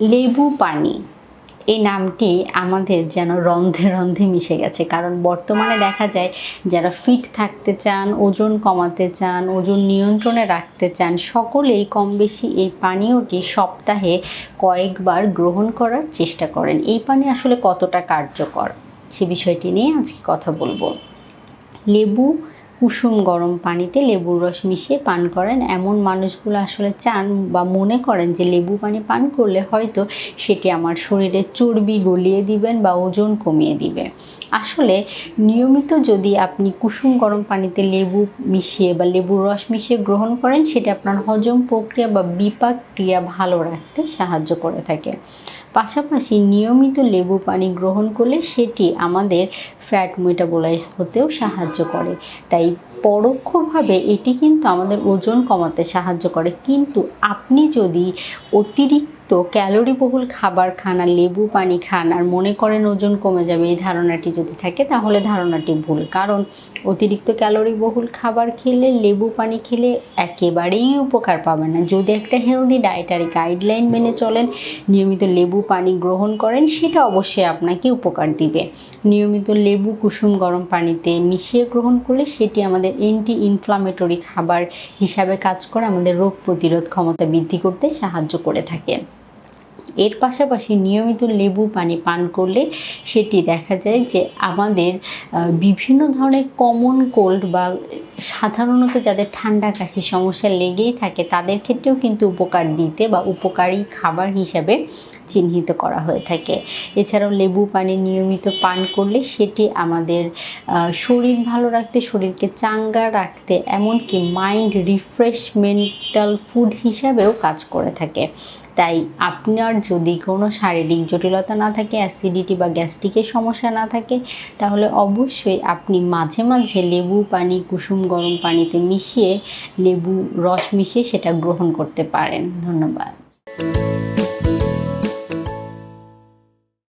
লেবু পানি। এই নামটি আমাদের যেন রন্ধে রন্ধে মিশে গেছে। কারণ বর্তমানে দেখা যায়, যারা ফিট থাকতে চান, ওজন কমাতে চান, ওজন নিয়ন্ত্রণে রাখতে চান, সকলেই কম বেশি এই পানীয়টি সপ্তাহে কয়েকবার গ্রহণ করার চেষ্টা করেন। এই পানি আসলে কতটা কার্যকর, সে বিষয়টি নিয়ে আজকে কথা বলব। লেবু কুসুম গরম পানিতে লেবুর রস মিশিয়ে পান করেন। এমন মানুষগুলো আসলে চান বা মনে করেন যে লেবু পানি পান করলে হয়তো সেটি আমার শরীরে চর্বি গলিয়ে দিবেন বা ওজন কমিয়ে দিবে। আসলে নিয়মিত যদি আপনি কুসুম গরম পানিতে লেবু মিশিয়ে বা লেবুর রস মিশিয়ে গ্রহণ করেন, সেটি আপনার হজম প্রক্রিয়া বা বিপাক ক্রিয়া ভালো রাখতে সাহায্য করে থাকে। পাশাপাশি নিয়মিত লেবু পানি গ্রহণ করলে সেটি আমাদের ফ্যাট মেটাবোলাইজ হতেও সাহায্য করে। তাই পরোক্ষভাবে এটি কিন্তু আমাদের ওজন কমাতে সাহায্য করে। কিন্তু আপনি যদি অতিরিক্ত ক্যালোরি বহুল খাবার খান আর লেবু পানি খান আর মনে করেন ওজন কমে যাবে, এই ধারণাটি যদি থাকে তাহলে ধারণাটি ভুল। কারণ অতিরিক্ত ক্যালোরি বহুল খাবার খেলে, লেবু পানি খেলে একেবারেই উপকার পাবেন না। যদি একটা হেলদি ডায়েটারি গাইডলাইন মেনে চলেন, নিয়মিত লেবু পানি গ্রহণ করেন, সেটা অবশ্যই আপনাকে উপকার দিবে। নিয়মিত লেবু, কুসুম গরম পানিতে মিশিয়ে গ্রহণ করলে সেটি আমাদের অ্যান্টি ইনফ্লামেটরি খাবার হিসাবে কাজ করে, আমাদের রোগ প্রতিরোধ ক্ষমতা বৃদ্ধি করতে সাহায্য করে থাকে। এর পাশাপাশি নিয়মিত লেবু পানি পান করলে সেটি দেখা যায় যে আমাদের বিভিন্ন ধরনের কমন কোল্ড বা সাধারণত যাদের ঠান্ডা কাশি সমস্যা লেগেই থাকে, তাদের ক্ষেত্রেও কিন্তু উপকার দিতে বা উপকারী খাবার হিসাবে চিহ্নিত করা হয়ে থাকে। এছাড়াও লেবু পানি নিয়মিত পান করলে সেটি আমাদের শরীর ভালো রাখতে, শরীরকে চাঙ্গা রাখতে, এমনকি মাইন্ড রিফ্রেশমেন্টাল ফুড হিসাবেও কাজ করে থাকে। তাই আপনার যদি কোনো শারীরিক জটিলতা না থাকে অ্যাসিডিটি বা গ্যাস্ট্রিকের সমস্যা না থাকে, তাহলে অবশ্যই আপনি মাঝে মাঝে লেবু পানি, কুসুম গরম পানিতে মিশিয়ে লেবু রস মিশিয়ে সেটা গ্রহণ করতে পারেন। ধন্যবাদ।